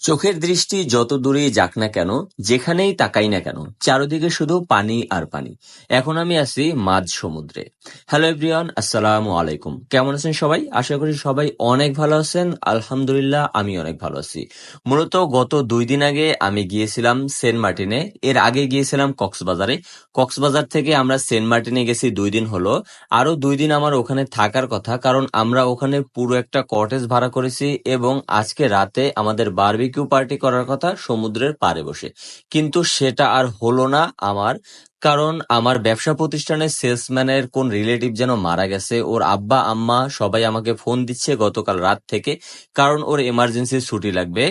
চোখের দৃষ্টি যত দূরেই যাক না কেন, যেখানেই তাকাই না কেন, চারদিকে শুধু পানি আর পানি। এখন আমি আছি মাঝ সমুদ্রে। হ্যালো এভরিওয়ান, আসসালামু আলাইকুম। কেমন আছেন সবাই? আশা করি সবাই অনেক ভালো আছেন। আলহামদুলিল্লাহ আমি অনেক ভালো আছি। মূলত গত দুই দিন আগে আমি গিয়েছিলাম সেন্ট মার্টিনে। এর আগে গিয়েছিলাম কক্সবাজারে। কক্সবাজার থেকে আমরা সেন্ট মার্টিনে গেছি দুই দিন হলো। আরও দুই দিন আমার ওখানে থাকার কথা, কারণ আমরা ওখানে পুরো একটা কটেজ ভাড়া করেছি এবং আজকে রাতে আমাদের বারবিকিউ পার্টি করার কথা সমুদ্রের পাড়ে বসে। কিন্তু সেটা আর হলো না আমার, কারণ আমার ব্যবসা প্রতিষ্ঠানের সেলসম্যানের কোন রিলেটিভ যেন মারা গেছে, ওর আব্বা, আম্মা সবাই আমাকে ফোন দিচ্ছে গতকাল রাত থেকে, কারণ ওর এমার্জেন্সি ছুটি লাগবে।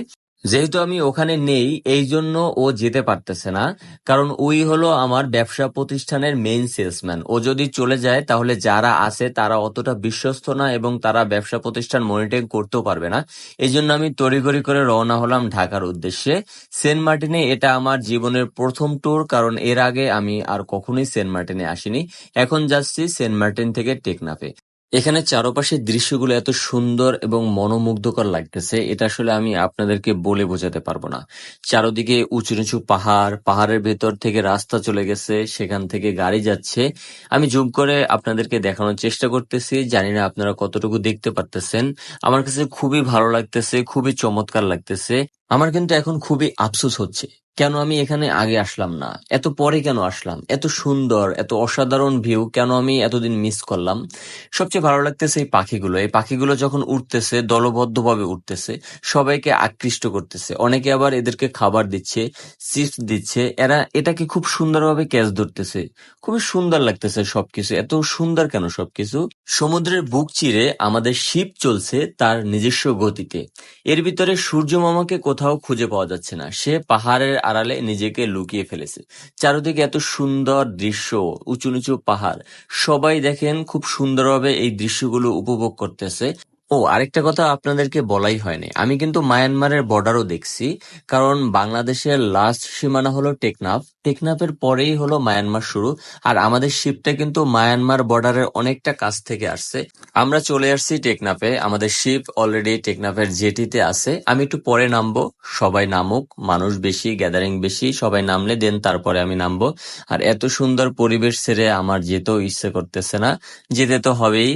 যেহেতু আমি ওখানে নেই, এই জন্য ও যেতে পারতেছে না। কারণ ওই হলো আমার ব্যবসা প্রতিষ্ঠানের মেইন সেলসম্যান ও যদি চলে যায়, তাহলে যারা আছে, তারা অতটা বিশ্বস্ত না এবং তারা ব্যবসা প্রতিষ্ঠান মনিটরিং করতেও পারবে না। এই জন্য আমি তড়িঘড়ি করে রওনা হলাম ঢাকার উদ্দেশ্যে। সেন্ট মার্টিনে এটা আমার জীবনের প্রথম ট্যুর কারণ এর আগে আমি আর কখনোই সেন্ট মার্টিনে আসিনি। এখন যাচ্ছি সেন্ট মার্টিন থেকে টেকনাফে। এখানে চারপাশের দৃশ্যগুলো এত সুন্দর এবং মনোমুগ্ধকর লাগতেছে, এটা আসলে আমি আপনাদেরকে বলে বোঝাতে পারব না। চারদিকে উঁচু নিচু পাহাড়, পাহাড়ের ভেতর থেকে রাস্তা চলে গেছে, সেখান থেকে গাড়ি যাচ্ছে। আমি জুম করে আপনাদেরকে দেখানোর চেষ্টা করতেছি, জানি না আপনারা কতটুকু দেখতে পারতেছেন। আমার কাছে খুবই ভালো লাগতেছে, খুবই চমৎকার লাগতেছে। আমার কিন্তু এখন খুবই আফসোস হচ্ছে। কেন আমি এখানে আগে আসলাম না? এত পরে কেন আসলাম? এত সুন্দর, এত অসাধারণ ভিউ কেন আমি এতদিন মিস করলাম? সবচেয়ে ভালো লাগতেছে এই পাখিগুলো। এই পাখিগুলো যখন উঠতেছে দলবদ্ধভাবে উঠতেছে সবাইকে আকৃষ্ট করতেছে। অনেকে আবার এদেরকে খাবার দিচ্ছে চিপস দিচ্ছে। এরা এটাকে খুব সুন্দরভাবে ক্যাচ ধরতেছে। খুবই সুন্দর লাগতেছে সবকিছু। এত সুন্দর কেন সবকিছু? সমুদ্রের বুক চিরে আমাদের শিপ চলছে তার নিজস্ব গতিতে। এর ভিতরে সূর্য মামাকে কোথাও খুঁজে পাওয়া যাচ্ছে না। সে পাহাড়ের আড়ালে নিজেকে লুকিয়ে ফেলেছে। চারিদিকে এত সুন্দর দৃশ্য, উঁচু নিচু পাহাড়, সবাই দেখেন খুব সুন্দরভাবে এই দৃশ্যগুলো উপভোগ করতেছে। ও, আরেকটা কথা আপনাদেরকে বলাই হয়নি। আমি কিন্তু মায়ানমারের বর্ডারও দেখছি, কারণ বাংলাদেশের লাস্ট সীমানা হলো টেকনাফ। টেকনাফের পরেই হলো মায়ানমার শুরু, আর আমাদের শিপটা কিন্তু মায়ানমার বর্ডারের অনেকটা কাছ থেকে আসছে। আমরা চলে আসছি টেকনাফে, আমাদের শিপ অলরেডি টেকনাফের জেটিতে আছে। আমি একটু পরে নামবো, সবাই নামুক, মানুষ বেশি গ্যাদারিং বেশি, সবাই নামলে দেন তারপরে আমি নামবো। আর এত সুন্দর পরিবেশ ছেড়ে আমার যেতেও ইচ্ছে করতেছে না। যেতে তো হবেই।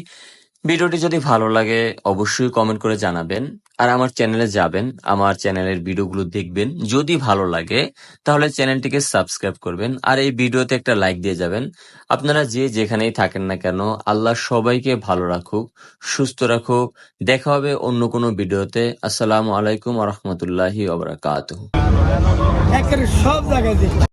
ভিডিওটি যদি ভালো লাগে, অবশ্যই কমেন্ট করে জানাবেন। আর আমার চ্যানেলে যাবেন, আমার চ্যানেলের ভিডিওগুলো দেখবেন। যদি ভালো লাগে, তাহলে চ্যানেলটিকে সাবস্ক্রাইব করবেন। আর এই ভিডিওতে একটা লাইক দিয়ে যাবেন। আপনারা যে যেখানেই থাকেন না কেন, আল্লাহ সবাইকে ভালো রাখুক, সুস্থ রাখুক। দেখা হবে অন্য কোনো ভিডিওতে। আসসালামু আলাইকুম রহমতুল্লাহি সব